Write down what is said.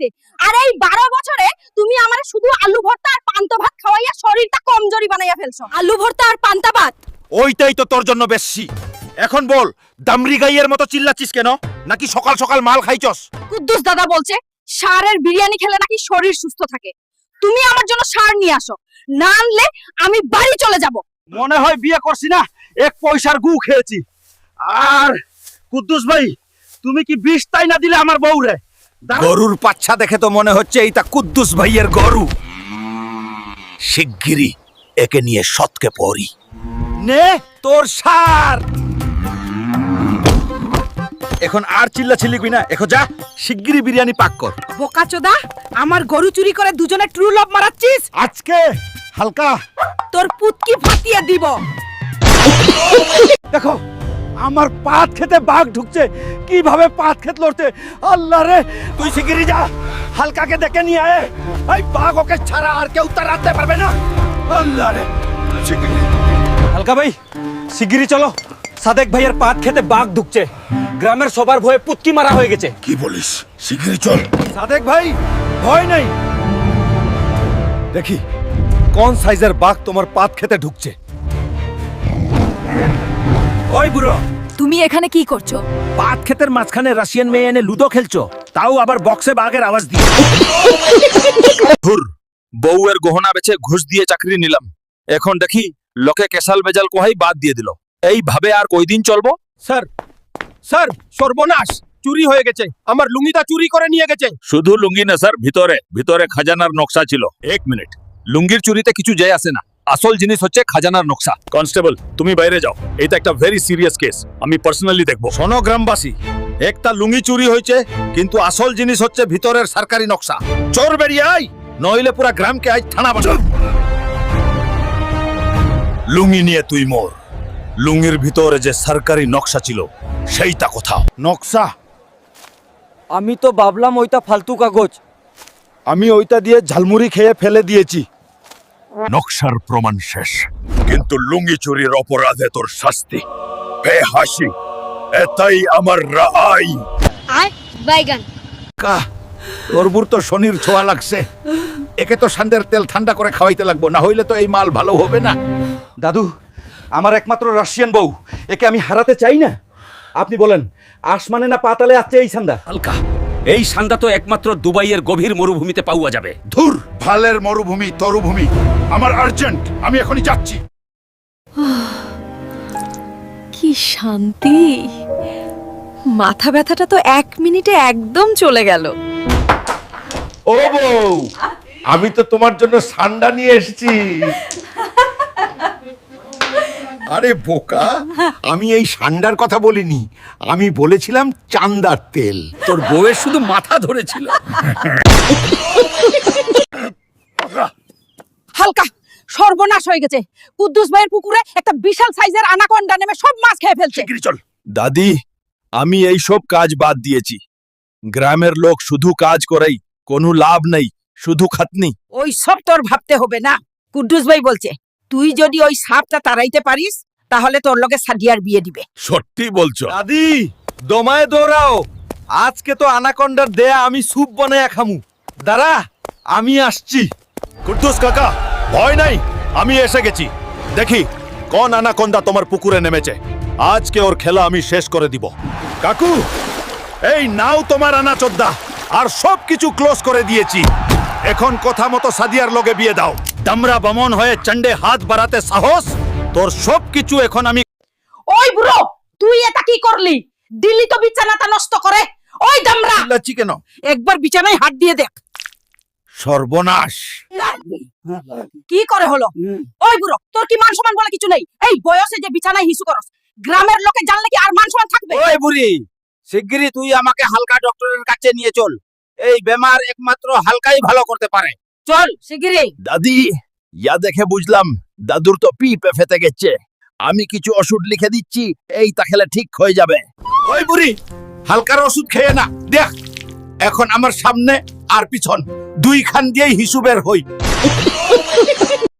হইছে আর এই বারো বছরে তুমি আমার শুধু আলু ভর্তা আর পান্তা ভাত খাওয়াইয়া শরীরটা কমজোরি বানাইয়া ফেলছো। আলু ভর্তা আর পান্তা ভাত? ওইটাই তো তোর জন্য বেশি। এখন বল দামরি গাইয়ের মতো চিল্লাচ্ছিস কেন? নাকি সকাল সকাল মাল খাইছস? কুদ্দুস দাদা বলছে সারের বিরিয়ানি খেলে নাকি শরীর সুস্থ থাকে। তুমি আমার জন্য সার নিয়ে আসো। না আনলে আমি বাড়ি চলে যাব। মনে হয় বিয়ে করছি না এক পয়সার গু খেয়েছি। আর কুদ্দুস ভাই তুমি কি বিষ তাই না দিলে আমার বউ রে গরুর পাচ্ছা দেখে তো মনে হচ্ছে এইটা কুদ্দুস ভাইয়ের গরু। শিগগিরই একে নিয়ে সৎকে পড়ি। নে তোর সার। এখন আর চিল্লা চিল্লিবি না। এখন যা শিগগিরই বিরিয়ানি পাক কর। বোকাচোদা আমার গরু চুরি করে দুজনে ট্রু লভ মারাচ্ছিস? আজকে হালকা। তোর পুতকি ফাটিয়ে দিব। দেখো আমার পাত খেতে বাঘ ঢুকছে। কীভাবে পাত খেত লড়তে? আল্লাহ রে তুই শিগগিরই যা। হালকাকে ডেকে নিয়ে আয়। এই বাঘ ওকে ছাড়া আর কেউ তাড়াতে পারবে না। আল্লাহ রে হালকা ভাই শিগগিরই চলো। সাদেক ভাইয়ের পাত খেতে বাঘ ঢুকছে। গ্রামের সবার ভয়ে পুতকি মারা হয়ে গেছে। কি বলিস? শিগগিরই চল। সাদেক ভাই ভয় নেই। দেখি কোন সাইজের বাঘ তোমার পাত খেতে ঢুকছে? ওই বুড়ো। তুমি এখানে কি করছ? পাত ক্ষেতের মাঝখানে রাশিয়ান মেয়ে এনে লুডো খেলছো তাও আবার বক্সে বাঘের আওয়াজ দিয়ে। ধুর বউয়ের গহনা বেচে ঘুষ দিয়ে চাকরি নিলাম। এখন দেখি লোকে কেসাল বেজাল কোহাই বাদ দিয়ে দিল। এইভাবে আর কয়দিন চলবো? স্যার স্যার সর্বনাশ চুরি হয়ে গেছে। আমার লুঙ্গিটা চুরি করে নিয়ে গেছে। শুধু লুঙ্গি না স্যার ভিতরে ভিতরে খাজানার নকশা ছিল। এক মিনিট লুঙ্গির চুরিতে কিছু যায় আসে না। আসল জিনিস হচ্ছে খাজানার নকশা। কনস্টেবল তুমি বাইরে যাও। এটা একটা ভেরি সিরিয়াস কেস আমি পার্সোনালি দেখব। শোনো গ্রামবাসী একটা লুঙ্গি চুরি হয়েছে কিন্তু আসল জিনিস হচ্ছে ভিতরের সরকারি নকশা। চোর বেরিয়ে আই নইলে পুরা গ্রামকে আজ থানা বানাবো। লুঙ্গি নিয়ে তুই মোর। লুঙ্গির ভিতরে যে সরকারি নকশা ছিল সেইটা কোথাও? নকশা? আমি তো ভাবলাম ওইটা ফালতু কাগজ। আমি ওইটা দিয়ে ঝালমুড়ি খেয়ে ফেলে দিয়েছি। নকশার প্রমাণ শেষ। কিন্তু লুঙ্গি চুরির অপরাধে তোর শাস্তি। হে হাসি এটাই আমার রায়। আয় বাইগান কা তোর বুর তো শনির ছোঁয়া লাগছে। একে তো সান্দের তেল ঠান্ডা করে খাওয়াইতে লাগবো না হইলে তো এই মাল ভালো হবে না। দাদু আমার একমাত্র রাশিয়ান বউ একে আমি হারাতে চাই না? আপনি বলেন আসমানে না পাতালে আছে এই সান্দা? হালকা। এই সান্দা তো একমাত্র দুবাইয়ের গভীর মরুভূমিতে পাওয়া যাবে। ধুর! ভালের মরুভূমি তরুভূমি। আমার আর্জেন্ট আমি এখনই যাচ্ছি। কি শান্তি। মাথা ব্যথাটা তো এক মিনিটে একদম চলে গেল। ও বউ আমি তো তোমার জন্য সান্ডা নিয়ে এসেছি। আরে বোকা আমি এই সান্ডার কথা বলিনি। আমি বলেছিলাম চান্দার তেল। তোর বউয়ের শুধু মাথা ধরেছিল। হালকা সর্বনাশ হয়ে গেছে। কুদ্দুস ভাইয়ের পুকুরে একটা বিশাল সাইজের আনাকন্ডা নেমে সব মাছ খেয়ে ফেলছে। চল। দাদি আমি এই সব কাজ বাদ দিয়েছি। গ্রামের লোক শুধু কাজ করেই কোনো লাভ নেই শুধু খাতনি ওই সব তোর ভাবতে হবে না কুদ্দুস ভাই বলছে। তুই যদি ওই সাপটা তাড়াইতে পারিস তাহলে তোর লগে সাদিয়ার বিয়ে দিবে। সত্যি বলছো? দাদি দমায় দৌড়াও। আজকে তো আনাকন্ডার দেয়া আমি স্যুপ বানায়া খামু। দাঁড়া আমি আসছি। কুদ্দুস কাকা ভয় নাই আমি এসে গেছি। দেখি কোন আনাকোন্দা তোমার পুকুরে নেমেছে? আজকে ওর খেলা আমি শেষ করে দিব। কাকু এই নাও তোমার আনা চোদ্দা আর সব কিছু ক্লোজ করে দিয়েছি। এখন কথা মতো সাদিয়ার লগে বিয়ে দাও। দামরা বমন হয়ে চন্ডে হাত বাড়াতে সাহস তোর সব কিছু এখন আমি ওই বুড়ো তুই এটা কি করলি? দিল্লি তো বিছানাটা নষ্ট করে। ওই দামরা! চিল্লাচ্ছি কেন? একবার বিছানায় হাত দিয়ে দেখ। সর্বনাশ। কি করে হলো? ওই বুড়ো তোর কি মান সম্মান বলে কিছু নেই? এই বয়সে যে বিছানায় হিসু করস গ্রামের লোকে জানলে কি আর মান সম্মান থাকবে? ওই বুড়ি শিগগিরই তুই আমাকে হালকা ডক্টরের কাছে নিয়ে চল। এই বেমার একমাত্র হালকাই ভালো করতে পারে। চল শিগগিরই। দাদি ইয়া দেখে বুঝলাম দাদুর তো পিপে ফেতে গেছে। আমি কিছু ওষুধ লিখে দিচ্ছি এই তা খেলে ঠিক হয়ে যাবে। ওই বুড়ি হালকার ওষুধ খেয়ে না দেখ। এখন আমার সামনে আর পিছন। দুই খান দিয়েই হিসুবের হই।